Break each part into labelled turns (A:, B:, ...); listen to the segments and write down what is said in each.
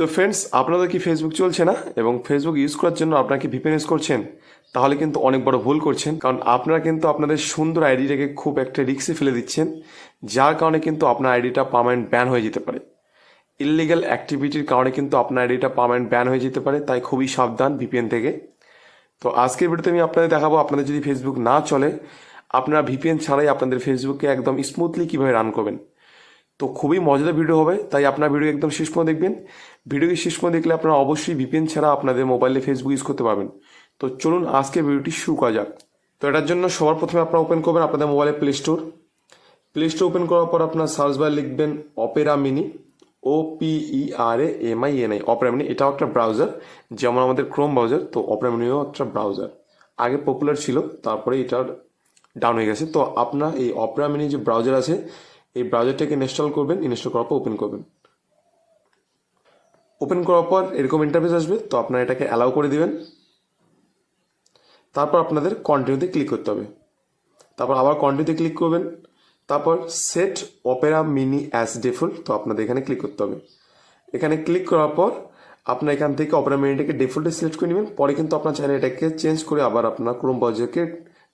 A: তো ফ্রেন্ডস আপনাদের কি ফেসবুক চলছে না? এবং ফেসবুক ইউজ করার জন্য আপনারা কি ভিপিএন ইউজ করছেন? তাহলে কিন্তু অনেক বড় ভুল করছেন, কারণ আপনারা কিন্তু আপনাদের সুন্দর আইডিটাকে খুব একটা রিক্সে ফেলে দিচ্ছেন, যার কারণে কিন্তু আপনার আইডিটা পার্মানেন্ট ব্যান হয়ে যেতে পারে। ইললিগাল অ্যাক্টিভিটির কারণে কিন্তু আপনার আইডিটা পার্মানেন্ট ব্যান হয়ে যেতে পারে, তাই খুবই সাবধান ভিপিএন থেকে। তো আজকের ভিডিওতে আমি আপনাদের দেখাবো, আপনাদের যদি ফেসবুক না চলে, আপনারা ভিপিএন ছাড়াই আপনাদের ফেসবুকে একদম স্মুথলি কীভাবে রান করবেন। তো খুবই মজাদার ভিডিও হবে। তাই আপনার ভিডিও একদম শেষ পর্যন্ত দেখবেন। ভিডিওকে শেষ পর্যন্ত দেখলে আপনারা অবশ্যই ভিপিএন ছাড়া আপনাদের মোবাইলে ফেসবুক ইউজ করতে পারবেন। তো চলুন আজকে ভিডিওটি শুরু করা যাক। তো এটার জন্য সবার প্রথমে আপনারা ওপেন করবেন আপনাদের মোবাইলে play store play store open করার পর আপনার সার্চ বার লিখবেন Opera Mini O P R A M I N I Opera Mini এটাও একটা ব্রাউজার যেমন আমাদের ক্রোম ব্রাউজার তো অপেরা মিনিও একটা ব্রাউজার আগে পপুলার ছিল, তারপরে এটার ডাউন হয়ে গেছে। তো আপনার এই অপেরা মিনি যে ব্রাউজার আছে এই ব্রাউজারটাকে ইনস্টল করবেন ইনস্টল করার পর ওপেন করবেন। ওপেন করার পর এরকম ইন্টারফেস আসবে, তো আপনারা এটাকে অ্যালাউ করে দিবেন। তারপর আপনাদের কন্টিনিউতে ক্লিক করতে হবে। তারপর আবার কন্টিনিউতে ক্লিক করবেন। তারপর set Opera Mini as default তো আপনাদের এখানে ক্লিক করতে হবে। এখানে ক্লিক করার পর আপনার এখান থেকে অপেরা মিনিটাকে ডিফল্টে সিলেক্ট করে নেবেন। পরে কিন্তু আপনার চাইলে এটাকে চেঞ্জ করে আবার আপনার ক্রোম ব্রাউজারকে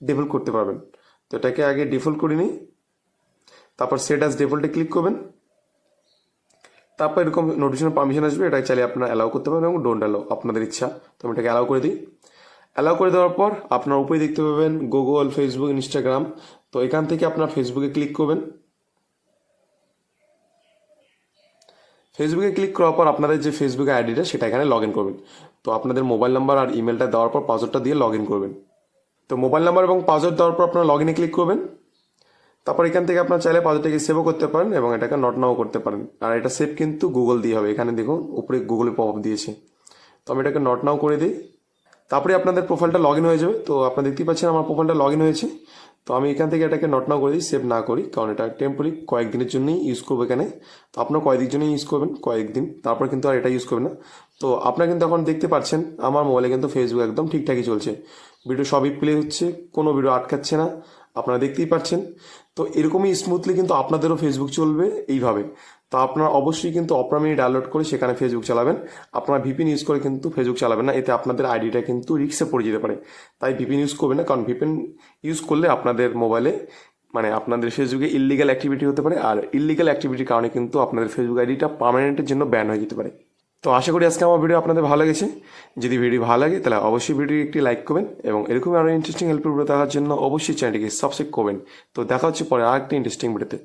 A: ডিফল্ট করতে পারবেন। তো এটাকে আগে ডিফল্ট করে নিই। তারপর সেট অ্যাজ ডিফল্টে ক্লিক করবেন। তারপর এরকম নোটিফিকেশন পারমিশন আসবে এটা চাইলে আপনারা অ্যালাউ করতে পারবেন এবং ডোন্ট অ্যালাউ আপনাদের ইচ্ছা। তো আমি এটাকে অ্যালাউ করে দিই। অ্যালাউ করে দেওয়ার পর আপনার উপরে দেখতে পাবেন গুগল ফেসবুক ইনস্টাগ্রাম তো এখান থেকে আপনার ফেসবুকে ক্লিক করবেন। ফেসবুকে ক্লিক করার পর আপনাদের যে ফেসবুক আইডিটা সেটা এখানে লগ ইন করবেন। তো আপনাদের মোবাইল নাম্বার আর ইমেলটা দেওয়ার পর পাসওয়ার্ডটা দিয়ে লগ ইন করবেন। তো মোবাইল নাম্বার এবং পাসওয়ার্ড দেওয়ার পর আপনারা লগ ইনে ক্লিক করবেন। তারপর এখান থেকে আপনার চাইলে পাসওয়ার্ডটাকে সেভও করতে পারেন এবং এটাকে নট নাও করতে পারেন। আর এটা সেভ কিন্তু গুগল দিয়ে হবে। এখানে দেখুন, উপরে গুগলে পপ দিয়েছে। তো আমি এটাকে নট নাও করে দিই। তারপরে আপনাদের প্রোফাইলটা লগ হয়ে যাবে। তো আপনারা দেখতেই পাচ্ছেন আমার প্রোফাইলটা লগ হয়েছে। তো আমি এখান থেকে এটাকে নট নাও করে দিই সেভ না করি। কারণ এটা টেম্পোরারি কয়েকদিনের জন্যই ইউজ করব এখানে। তো আপনার কয়েকদিন জন্যই ইউজ করবেন, কয়েকদিন। তারপর কিন্তু আর এটা ইউজ করবেন না। তো আপনারা কিন্তু এখন দেখতে পাচ্ছেন, আমার মোবাইলে কিন্তু ফেসবুক একদম ঠিকঠাকই চলছে। ভিডিও সবই প্লে হচ্ছে, কোনো ভিডিও আটকাচ্ছে না, আপনারা দেখতেই পাচ্ছেন। তো এরকমই স্মুথলি কিন্তু আপনাদেরও ফেসবুক চলবে এইভাবে। তো আপনারা অবশ্যই কিন্তু অপরা মিনি ডাউনলোড করে সেখানে ফেসবুক চালাবেন। আপনারা ভিপিন ইউজ করে কিন্তু ফেসবুক চালাবেন না, এতে আপনাদের আইডিটা কিন্তু রিক্সে পড়ে যেতে পারে। তাই ভিপিন ইউজ করবেন না, কারণ ভিপিন ইউজ করলে আপনাদের মোবাইলে মানে আপনাদের ফেসবুকে ইলিগাল অ্যাক্টিভিটি হতে পারে, আর ইলিগাল অ্যাক্টিভিটির কারণে কিন্তু আপনাদের ফেসবুক আইডিটা পার্মানেন্টের জন্য ব্যান হয়ে যেতে পারে। তো আশা করি আজকে আমার ভিডিও আপনাদের ভালো লেগেছে। যদি ভিডিও ভালো লাগে, তাহলে অবশ্যই ভিডিও একটি লাইক করবেন এবং এরকম আরও ইন্টারেস্টিং হেল্পের ভিডিও দেখার জন্য অবশ্যই চ্যানেলটিকে সাবস্ক্রাইব করবেন। তো দেখা হচ্ছে পরে আরেকটি ইন্টারেস্টিং ভিডিওতে